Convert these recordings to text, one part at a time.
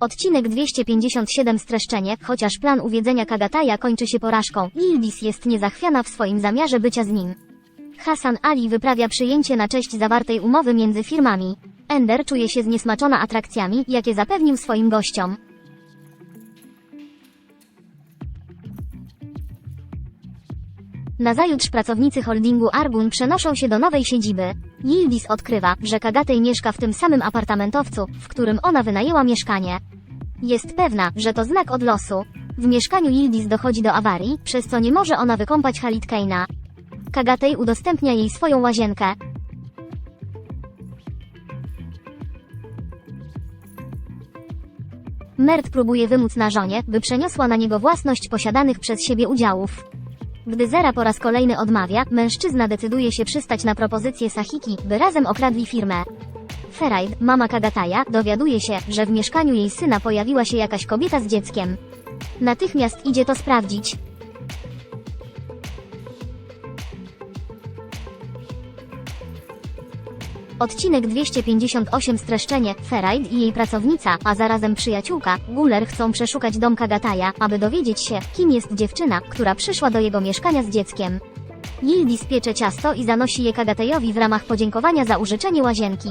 Odcinek 257 streszczenie, chociaż plan uwiedzenia Kagataja kończy się porażką, Yildiz jest niezachwiana w swoim zamiarze bycia z nim. Hasan Ali wyprawia przyjęcie na cześć zawartej umowy między firmami. Ender czuje się zniesmaczona atrakcjami, jakie zapewnił swoim gościom. Nazajutrz pracownicy holdingu Argun przenoszą się do nowej siedziby. Yildiz odkrywa, że Kagatej mieszka w tym samym apartamentowcu, w którym ona wynajęła mieszkanie. Jest pewna, że to znak od losu. W mieszkaniu Yildiz dochodzi do awarii, przez co nie może ona wykąpać Halit Keina. Kagatej udostępnia jej swoją łazienkę. Mert próbuje wymóc na żonie, by przeniosła na niego własność posiadanych przez siebie udziałów. Gdy Zera po raz kolejny odmawia, mężczyzna decyduje się przystać na propozycję Sahiki, by razem okradli firmę. Feraid, mama Kagataja, dowiaduje się, że w mieszkaniu jej syna pojawiła się jakaś kobieta z dzieckiem. Natychmiast idzie to sprawdzić. Odcinek 258 streszczenie, Feraid i jej pracownica, a zarazem przyjaciółka, Guller chcą przeszukać dom Kagataja, aby dowiedzieć się, kim jest dziewczyna, która przyszła do jego mieszkania z dzieckiem. Yildiz piecze ciasto i zanosi je Kagatajowi w ramach podziękowania za użyczenie łazienki.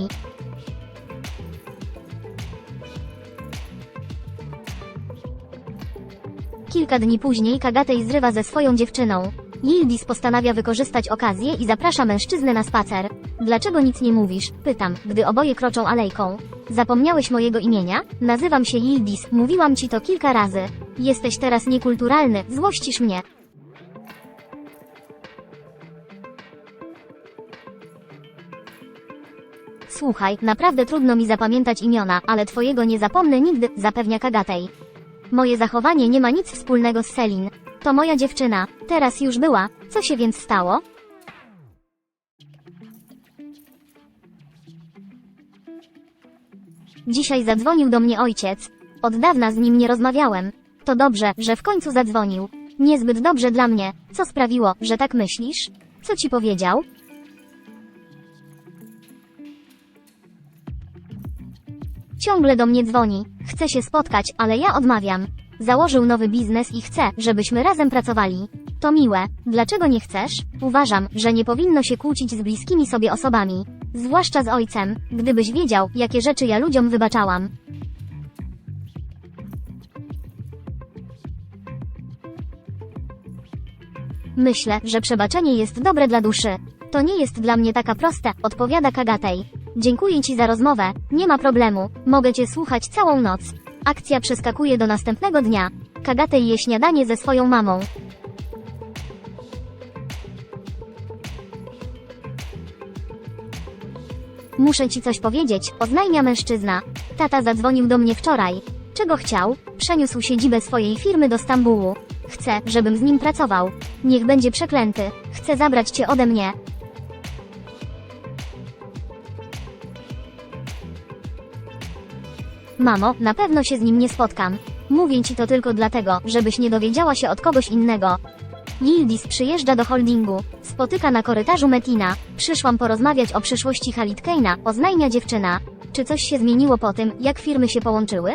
Kilka dni później Kagatej zrywa ze swoją dziewczyną. Yildiz postanawia wykorzystać okazję i zaprasza mężczyznę na spacer. Dlaczego nic nie mówisz? Pytam, gdy oboje kroczą alejką. Zapomniałeś mojego imienia? Nazywam się Yildiz, mówiłam ci to kilka razy. Jesteś teraz niekulturalny, złościsz mnie. Słuchaj, naprawdę trudno mi zapamiętać imiona, ale twojego nie zapomnę nigdy, zapewnia Kagatej. Moje zachowanie nie ma nic wspólnego z Selin. To moja dziewczyna. Teraz już była. Co się więc stało? Dzisiaj zadzwonił do mnie ojciec. Od dawna z nim nie rozmawiałem. To dobrze, że w końcu zadzwonił. Niezbyt dobrze dla mnie. Co sprawiło, że tak myślisz? Co ci powiedział? Ciągle do mnie dzwoni. Chce się spotkać, ale ja odmawiam. Założył nowy biznes i chce, żebyśmy razem pracowali. To miłe. Dlaczego nie chcesz? Uważam, że nie powinno się kłócić z bliskimi sobie osobami. Zwłaszcza z ojcem. Gdybyś wiedział, jakie rzeczy ja ludziom wybaczałam. Myślę, że przebaczenie jest dobre dla duszy. To nie jest dla mnie taka proste, odpowiada Kagatej. Dziękuję ci za rozmowę, nie ma problemu, mogę cię słuchać całą noc. Akcja przeskakuje do następnego dnia. Kagatej je śniadanie ze swoją mamą. Muszę ci coś powiedzieć, oznajmia mężczyzna. Tata zadzwonił do mnie wczoraj. Czego chciał? Przeniósł siedzibę swojej firmy do Stambułu. Chce, żebym z nim pracował. Niech będzie przeklęty. Chce zabrać cię ode mnie. Mamo, na pewno się z nim nie spotkam. Mówię ci to tylko dlatego, żebyś nie dowiedziała się od kogoś innego. Yildiz przyjeżdża do holdingu. Spotyka na korytarzu Metina. Przyszłam porozmawiać o przyszłości Halit Keina, oznajmia dziewczyna. Czy coś się zmieniło po tym, jak firmy się połączyły?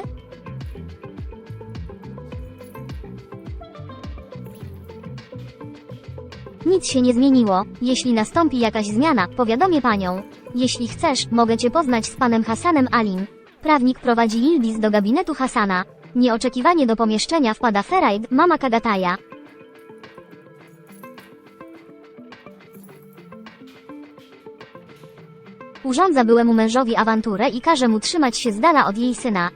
Nic się nie zmieniło. Jeśli nastąpi jakaś zmiana, powiadomię panią. Jeśli chcesz, mogę cię poznać z panem Hasanem Alim. Prawnik prowadzi Yildiz do gabinetu Hasana. Nieoczekiwanie do pomieszczenia wpada Feraid, mama Kagataja. Urządza byłemu mężowi awanturę i każe mu trzymać się z dala od jej syna.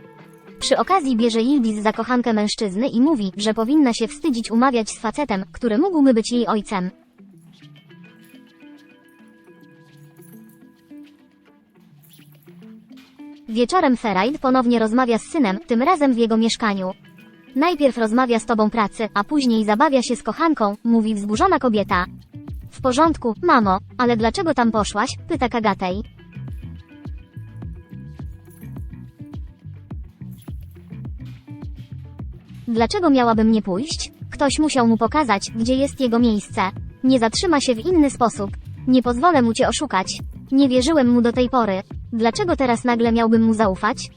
Przy okazji bierze Yildiz za kochankę mężczyzny i mówi, że powinna się wstydzić umawiać z facetem, który mógłby być jej ojcem. Wieczorem Feraid ponownie rozmawia z synem, tym razem w jego mieszkaniu. Najpierw rozmawia z tobą pracy, a później zabawia się z kochanką, mówi wzburzona kobieta. W porządku, mamo, ale dlaczego tam poszłaś? pyta Kagatej. Dlaczego miałabym nie pójść? Ktoś musiał mu pokazać, gdzie jest jego miejsce. Nie zatrzyma się w inny sposób. Nie pozwolę mu cię oszukać. Nie wierzyłem mu do tej pory. Dlaczego teraz nagle miałbym mu zaufać?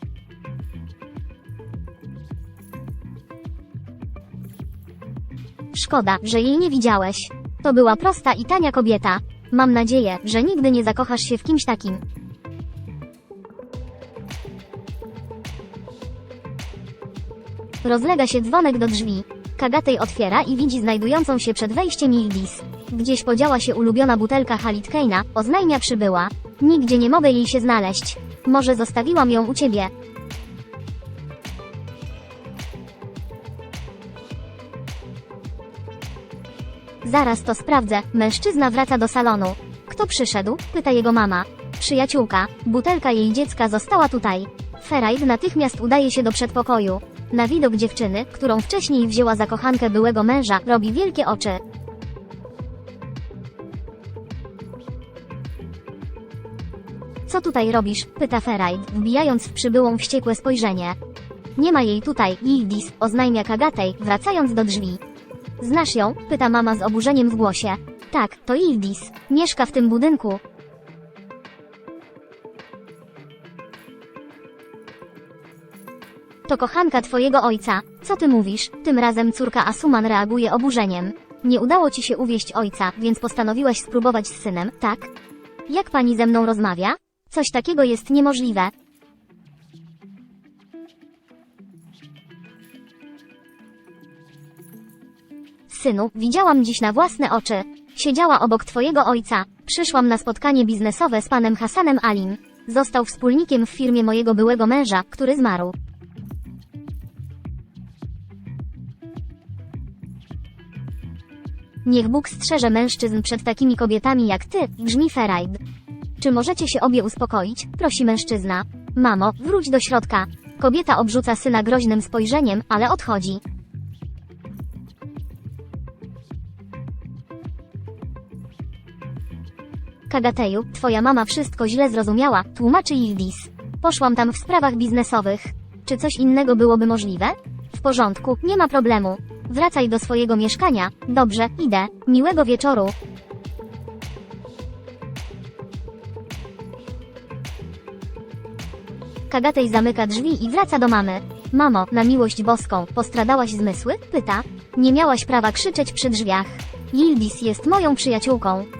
Szkoda, że jej nie widziałeś. To była prosta i tania kobieta. Mam nadzieję, że nigdy nie zakochasz się w kimś takim. Rozlega się dzwonek do drzwi. Kagatej otwiera i widzi znajdującą się przed wejściem Yildiz. Gdzieś podziała się ulubiona butelka Halit Keina, oznajmia przybyła. Nigdzie nie mogę jej się znaleźć. Może zostawiłam ją u ciebie. Zaraz to sprawdzę. Mężczyzna wraca do salonu. Kto przyszedł? Pyta jego mama. Przyjaciółka. Butelka jej dziecka została tutaj. Feraid natychmiast udaje się do przedpokoju. Na widok dziewczyny, którą wcześniej wzięła za kochankę byłego męża, robi wielkie oczy. Co tutaj robisz? pyta Feraid, wbijając w przybyłą wściekłe spojrzenie. Nie ma jej tutaj, Yildiz, oznajmia Kagatej, wracając do drzwi. Znasz ją? pyta mama z oburzeniem w głosie. Tak, to Yildiz. Mieszka w tym budynku. To kochanka twojego ojca. Co ty mówisz? Tym razem córka Asuman reaguje oburzeniem. Nie udało ci się uwieść ojca, więc postanowiłaś spróbować z synem, tak? Jak pani ze mną rozmawia? Coś takiego jest niemożliwe. Synu, widziałam dziś na własne oczy. Siedziała obok twojego ojca. Przyszłam na spotkanie biznesowe z panem Hasanem Alim. Został wspólnikiem w firmie mojego byłego męża, który zmarł. Niech Bóg strzeże mężczyzn przed takimi kobietami jak ty, brzmi Feraid. Czy możecie się obie uspokoić? Prosi mężczyzna. Mamo, wróć do środka. Kobieta obrzuca syna groźnym spojrzeniem, ale odchodzi. Kagateju, twoja mama wszystko źle zrozumiała, tłumaczy Yildiz. Poszłam tam w sprawach biznesowych. Czy coś innego byłoby możliwe? W porządku, nie ma problemu. Wracaj do swojego mieszkania. Dobrze, idę. Miłego wieczoru. Kagatej zamyka drzwi i wraca do mamy. Mamo, na miłość boską, postradałaś zmysły? Pyta. Nie miałaś prawa krzyczeć przy drzwiach. Yildiz jest moją przyjaciółką.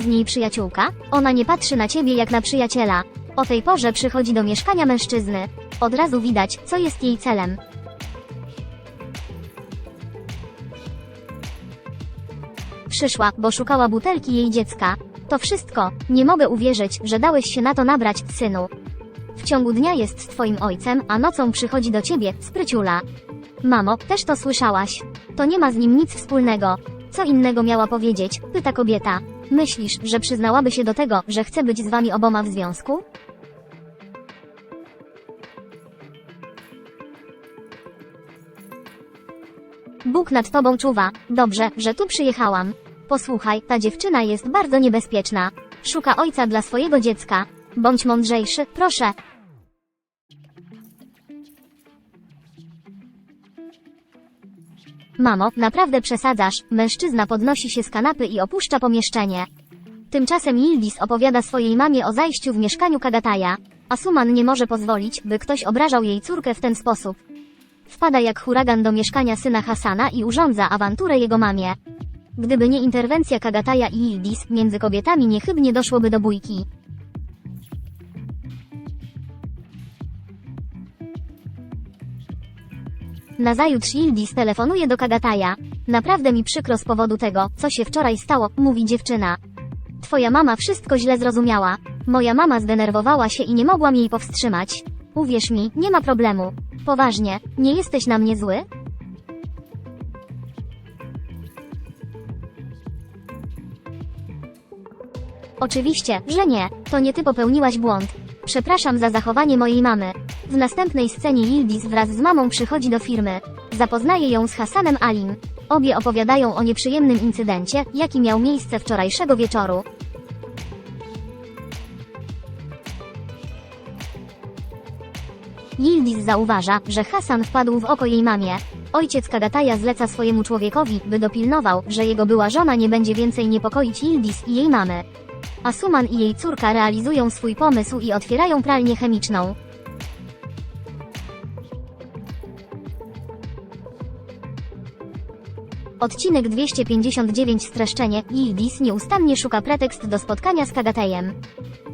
Z niej przyjaciółka? Ona nie patrzy na ciebie jak na przyjaciela. O tej porze przychodzi do mieszkania mężczyzny. Od razu widać, co jest jej celem. Przyszła, bo szukała butelki jej dziecka. To wszystko. Nie mogę uwierzyć, że dałeś się na to nabrać, synu. W ciągu dnia jest twoim ojcem, a nocą przychodzi do ciebie, spryciula. Mamo, też to słyszałaś. To nie ma z nim nic wspólnego. Co innego miała powiedzieć? Pyta kobieta. Myślisz, że przyznałaby się do tego, że chce być z wami oboma w związku? Bóg nad tobą czuwa. Dobrze, że tu przyjechałam. Posłuchaj, ta dziewczyna jest bardzo niebezpieczna. Szuka ojca dla swojego dziecka. Bądź mądrzejszy, proszę. Mamo, naprawdę przesadzasz. Mężczyzna podnosi się z kanapy i opuszcza pomieszczenie. Tymczasem Yildiz opowiada swojej mamie o zajściu w mieszkaniu Kagataja. Asuman nie może pozwolić, by ktoś obrażał jej córkę w ten sposób. Wpada jak huragan do mieszkania syna Hasana i urządza awanturę jego mamie. Gdyby nie interwencja Kagataja i Yildiz, między kobietami niechybnie doszłoby do bójki. Nazajutrz Yildiz telefonuje do Kagataja. Naprawdę mi przykro z powodu tego, co się wczoraj stało, mówi dziewczyna. Twoja mama wszystko źle zrozumiała. Moja mama zdenerwowała się i nie mogłam jej powstrzymać. Uwierz mi, nie ma problemu. Poważnie, nie jesteś na mnie zły? Oczywiście, że nie, to nie ty popełniłaś błąd. Przepraszam za zachowanie mojej mamy. W następnej scenie Yildiz wraz z mamą przychodzi do firmy. Zapoznaje ją z Hasanem Alim. Obie opowiadają o nieprzyjemnym incydencie, jaki miał miejsce wczorajszego wieczoru. Yildiz zauważa, że Hasan wpadł w oko jej mamie. Ojciec Kagataja zleca swojemu człowiekowi, by dopilnował, że jego była żona nie będzie więcej niepokoić Yildiz i jej mamy. Asuman i jej córka realizują swój pomysł i otwierają pralnię chemiczną. Odcinek 259 streszczenie. Yildiz nieustannie szuka pretekst do spotkania z Kagatejem.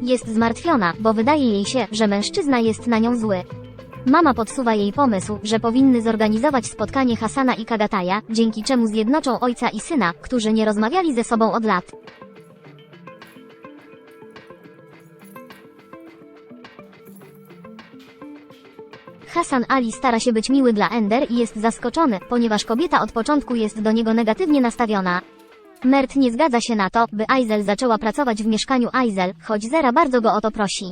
Jest zmartwiona, bo wydaje jej się, że mężczyzna jest na nią zły. Mama podsuwa jej pomysł, że powinny zorganizować spotkanie Hasana i Kagataja, dzięki czemu zjednoczą ojca i syna, którzy nie rozmawiali ze sobą od lat. Hasan Ali stara się być miły dla Ender i jest zaskoczony, ponieważ kobieta od początku jest do niego negatywnie nastawiona. Mert nie zgadza się na to, by Aizel zaczęła pracować w mieszkaniu Aizel, choć Zera bardzo go o to prosi.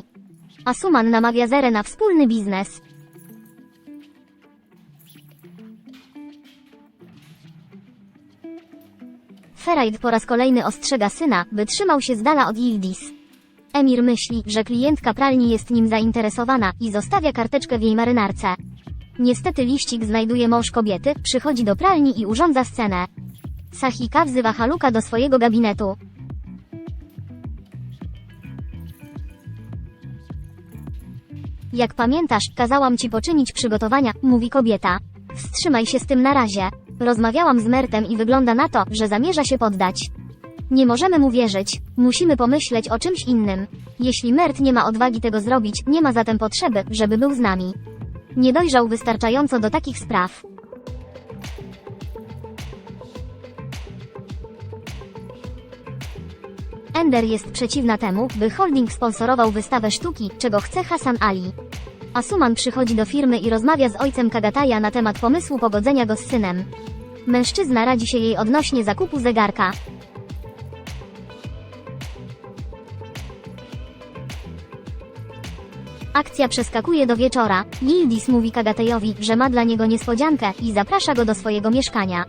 Asuman namawia Zerę na wspólny biznes. Feraid po raz kolejny ostrzega syna, by trzymał się z dala od Yildiz. Emir myśli, że klientka pralni jest nim zainteresowana i zostawia karteczkę w jej marynarce. Niestety liścik znajduje mąż kobiety, przychodzi do pralni i urządza scenę. Sahika wzywa Haluka do swojego gabinetu. Jak pamiętasz, kazałam ci poczynić przygotowania, mówi kobieta. Wstrzymaj się z tym na razie. Rozmawiałam z Mertem i wygląda na to, że zamierza się poddać. Nie możemy mu wierzyć, musimy pomyśleć o czymś innym. Jeśli Mert nie ma odwagi tego zrobić, nie ma zatem potrzeby, żeby był z nami. Nie dojrzał wystarczająco do takich spraw. Ender jest przeciwna temu, by holding sponsorował wystawę sztuki, czego chce Hasan Ali. Asuman przychodzi do firmy i rozmawia z ojcem Kagataja na temat pomysłu pogodzenia go z synem. Mężczyzna radzi się jej odnośnie zakupu zegarka. Akcja przeskakuje do wieczora. Yildiz mówi Kagatejowi, że ma dla niego niespodziankę i zaprasza go do swojego mieszkania.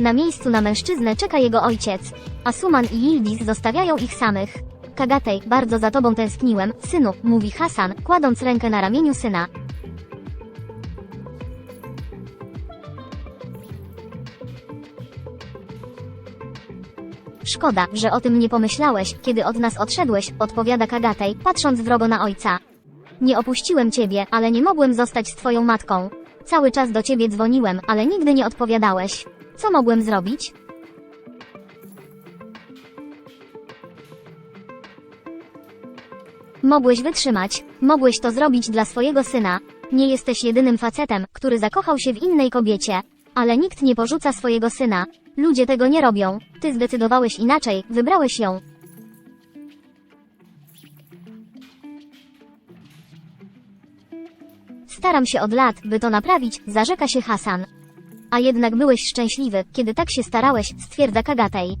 Na miejscu na mężczyznę czeka jego ojciec. Asuman i Yildiz zostawiają ich samych. Kagatej, bardzo za tobą tęskniłem, synu, mówi Hasan, kładąc rękę na ramieniu syna. Szkoda, że o tym nie pomyślałeś, kiedy od nas odszedłeś, odpowiada Kagatej, patrząc wrogo na ojca. Nie opuściłem ciebie, ale nie mogłem zostać z twoją matką. Cały czas do ciebie dzwoniłem, ale nigdy nie odpowiadałeś. Co mogłem zrobić? Mogłeś wytrzymać, mogłeś to zrobić dla swojego syna. Nie jesteś jedynym facetem, który zakochał się w innej kobiecie. Ale nikt nie porzuca swojego syna. Ludzie tego nie robią. Ty zdecydowałeś inaczej, wybrałeś ją. Staram się od lat, by to naprawić, zarzeka się Hasan. A jednak byłeś szczęśliwy, kiedy tak się starałeś, stwierdza Kagatej.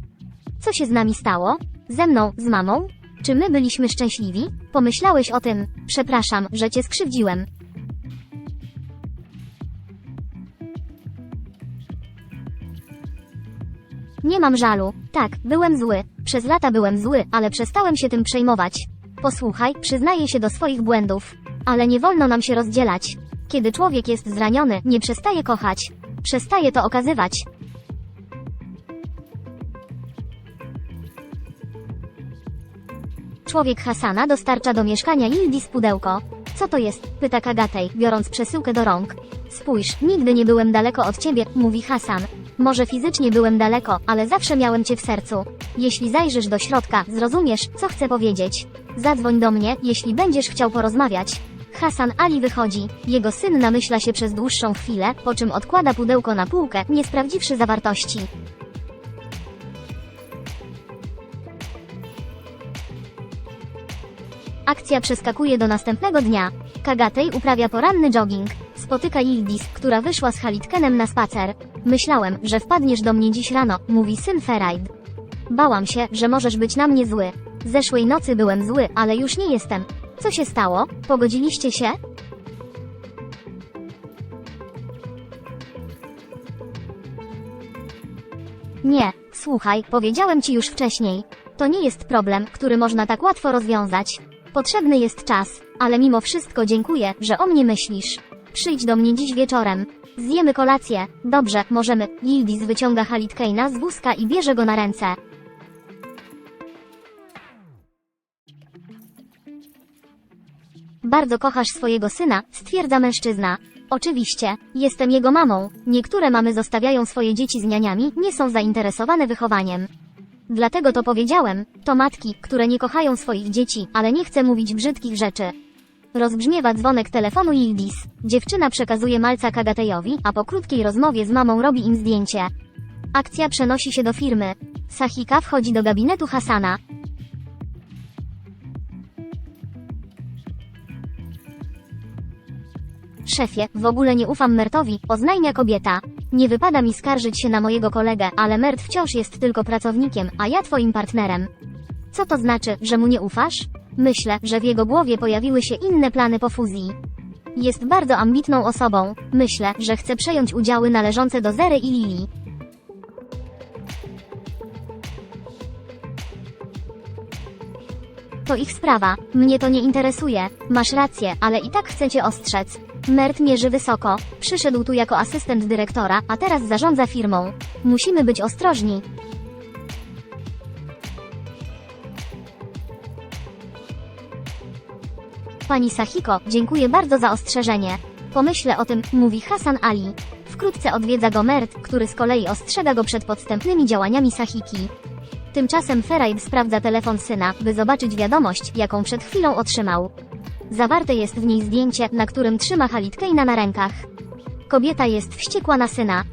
Co się z nami stało? Ze mną, z mamą? Czy my byliśmy szczęśliwi? Pomyślałeś o tym. Przepraszam, że cię skrzywdziłem. Nie mam żalu. Tak, byłem zły. Przez lata byłem zły, ale przestałem się tym przejmować. Posłuchaj, przyznaję się do swoich błędów. Ale nie wolno nam się rozdzielać. Kiedy człowiek jest zraniony, nie przestaje kochać. Przestaje to okazywać. Człowiek Hasana dostarcza do mieszkania Yildiz pudełko. Co to jest? Pyta Kagatej, biorąc przesyłkę do rąk. Spójrz, nigdy nie byłem daleko od ciebie, mówi Hasan. Może fizycznie byłem daleko, ale zawsze miałem cię w sercu. Jeśli zajrzysz do środka, zrozumiesz, co chcę powiedzieć. Zadzwoń do mnie, jeśli będziesz chciał porozmawiać. Hasan Ali wychodzi. Jego syn namyśla się przez dłuższą chwilę, po czym odkłada pudełko na półkę, nie sprawdziwszy zawartości. Akcja przeskakuje do następnego dnia. Kagatej uprawia poranny jogging. Spotyka Yildiz, która wyszła z Halitkenem na spacer. Myślałem, że wpadniesz do mnie dziś rano, mówi syn Feraid. Bałam się, że możesz być na mnie zły. Zeszłej nocy byłem zły, ale już nie jestem. Co się stało? Pogodziliście się? Nie, słuchaj, powiedziałem ci już wcześniej. To nie jest problem, który można tak łatwo rozwiązać. Potrzebny jest czas, ale mimo wszystko dziękuję, że o mnie myślisz. Przyjdź do mnie dziś wieczorem. Zjemy kolację. Dobrze, możemy. Yildiz wyciąga Halitkeina z wózka i bierze go na ręce. Bardzo kochasz swojego syna, stwierdza mężczyzna. Oczywiście, jestem jego mamą. Niektóre mamy zostawiają swoje dzieci z nianiami, nie są zainteresowane wychowaniem. Dlatego to powiedziałem, to matki, które nie kochają swoich dzieci, ale nie chcę mówić brzydkich rzeczy. Rozbrzmiewa dzwonek telefonu Yildiz. Dziewczyna przekazuje malca Kagatejowi, a po krótkiej rozmowie z mamą robi im zdjęcie. Akcja przenosi się do firmy. Sahika wchodzi do gabinetu Hasana. Szefie, w ogóle nie ufam Mertowi, oznajmia kobieta. Nie wypada mi skarżyć się na mojego kolegę, ale Mert wciąż jest tylko pracownikiem, a ja twoim partnerem. Co to znaczy, że mu nie ufasz? Myślę, że w jego głowie pojawiły się inne plany po fuzji. Jest bardzo ambitną osobą. Myślę, że chce przejąć udziały należące do Zery i Lili. To ich sprawa. Mnie to nie interesuje. Masz rację, ale i tak chcę cię ostrzec. Mert mierzy wysoko. Przyszedł tu jako asystent dyrektora, a teraz zarządza firmą. Musimy być ostrożni. Pani Sahiko, dziękuję bardzo za ostrzeżenie. Pomyślę o tym, mówi Hasan Ali. Wkrótce odwiedza go Mert, który z kolei ostrzega go przed podstępnymi działaniami Sahiki. Tymczasem Feraid sprawdza telefon syna, by zobaczyć wiadomość, jaką przed chwilą otrzymał. Zawarte jest w niej zdjęcie, na którym trzyma Halitkejna na rękach. Kobieta jest wściekła na syna.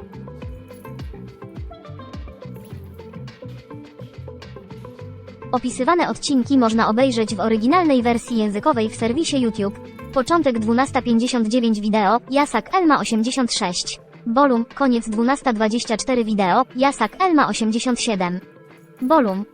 Opisywane odcinki można obejrzeć w oryginalnej wersji językowej w serwisie YouTube. Początek 12.59 wideo, Jasak Elma 86. Bolum, koniec 12.24 wideo, Jasak Elma 87. Bolum.